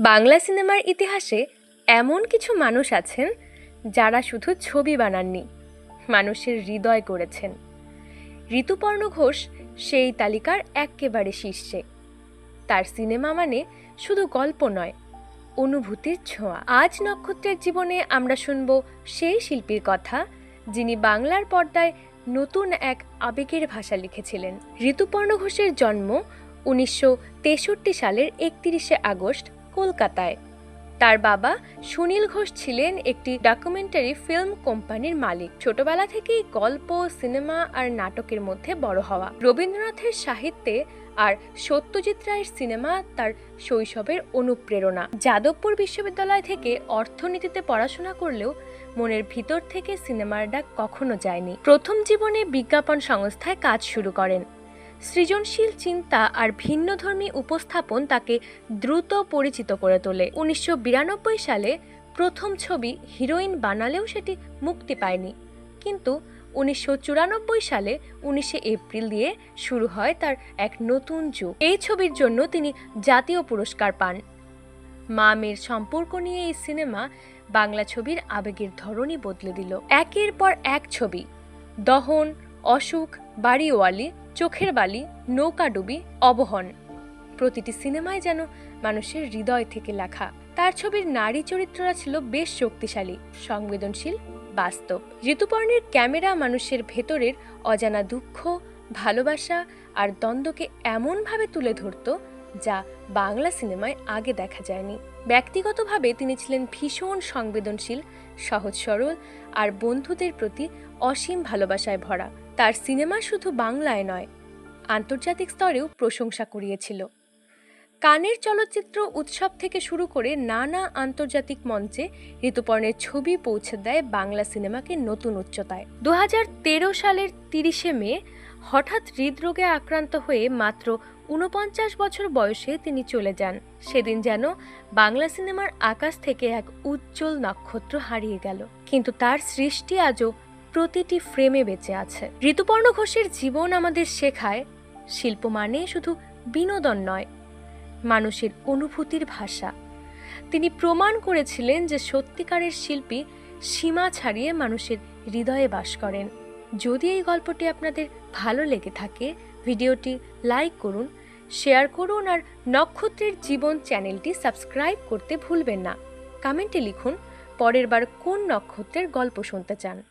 বাংলা সিনেমার ইতিহাসে এমন কিছু মানুষ আছেন যারা শুধু ছবি বানাননি, মানুষের হৃদয় করেছেন। ঋতুপর্ণ ঘোষ সেই তালিকার একেবারে শীর্ষে। তার সিনেমা মানে শুধু গল্প নয়, অনুভূতির ছোঁয়া। আজ নক্ষত্রের জীবনে আমরা শুনব সেই শিল্পীর কথা, যিনি বাংলার পর্দায় নতুন এক আবেগের ভাষা লিখেছিলেন। ঋতুপর্ণ ঘোষের জন্ম উনিশশো তেষট্টি সালের একত্রিশে আগস্ট কলকাতায়। তার বাবা সুনীল ঘোষ ছিলেন একটি ডকুমেন্টারি ফিল্ম কোম্পানির মালিক। ছোটবেলা থেকেই গল্প সিনেমা আর নাটকের মধ্যে বড় হওয়া। রবীন্দ্রনাথের সাহিত্যে আর সত্যজিৎ রায়ের সিনেমা তার শৈশবের অনুপ্রেরণা। যাদবপুর বিশ্ববিদ্যালয় থেকে অর্থনীতিতে পড়াশোনা করলেও মনের ভিতর থেকে সিনেমার ডাক কখনো যায়নি। প্রথম জীবনে বিজ্ঞাপন সংস্থায় কাজ শুরু করেন। সৃজনশীল চিন্তা আর ভিন্নধর্মী উপস্থাপন তাকে দ্রুত পরিচিত করে তোলে। উনিশশো বিরানব্বই সালে প্রথম ছবি হিরোইন বানালেও সেটি মুক্তি পায়নি। কিন্তু উনিশশো চুরানব্বই সালে উনিশে এপ্রিল দিয়ে শুরু হয় তার এক নতুন যুগ। এই ছবির জন্য তিনি জাতীয় পুরস্কার পান। মা মেয়ের সম্পর্ক নিয়ে এই সিনেমা বাংলা ছবির আবেগের ধরনই বদলে দিল। একের পর এক ছবি, দহন অসুখ বাড়িওয়ালি, চোখের বালি নৌকাডুবি অবহন। প্রতিটি সিনেমায় যেন মানুষের হৃদয় থেকে লেখা। তার ছবির নারী চরিত্ররা ছিল বেশ শক্তিশালী, সংবেদনশীল, বাস্তব। ঋতুপর্ণের ক্যামেরা মানুষের ভেতরের অজানা দুঃখ, ভালোবাসা আর দ্বন্দ্বকে এমনভাবে তুলে ধরতো যা বাংলা সিনেমায় আগে দেখা যায়নি। ব্যক্তিগতভাবে তিনি ছিলেন ভীষণ সংবেদনশীল, সহজ সরল আর বন্ধুদের প্রতি অসীম ভালোবাসায় ভরা। তার সিনেমা শুধু বাংলায় নয়, আন্তর্জাতিক স্তরেও প্রশংসা কুড়িয়েছিল। কানের চলচ্চিত্র উৎসব থেকে শুরু করে নানা আন্তর্জাতিক মঞ্চে ঋতুপর্ণের ছবি পৌঁছে দেয় বাংলা সিনেমাকে নতুন উচ্চতায়। দু হাজার তেরো সালের তিরিশে মে হঠাৎ হৃদরোগে আক্রান্ত হয়ে মাত্র ঊনপঞ্চাশ বছর বয়সে তিনি চলে যান। সেদিন যেন বাংলা সিনেমার আকাশ থেকে এক উজ্জ্বল নক্ষত্র হারিয়ে গেল। কিন্তু তার সৃষ্টি আজও প্রতিটি ফ্রেমে বেঁচে আছে। ঋতুপর্ণ ঘোষের জীবন আমাদের শেখায়, শিল্প মানে শুধু বিনোদন নয়, মানুষের অনুভূতির ভাষা। তিনি প্রমাণ করেছিলেন যে সত্যিকারের শিল্পী সীমা ছাড়িয়ে মানুষের হৃদয়ে বাস করেন। যদি এই গল্পটি আপনাদের ভালো লেগে থাকে, ভিডিওটি লাইক করুন শেয়ার করুন আর নক্ষত্রের জীবন চ্যানেলটি সাবস্ক্রাইব করতে ভুলবেন না। কমেন্টে লিখুন, পরের বার কোন নক্ষত্রের গল্প শুনতে চান?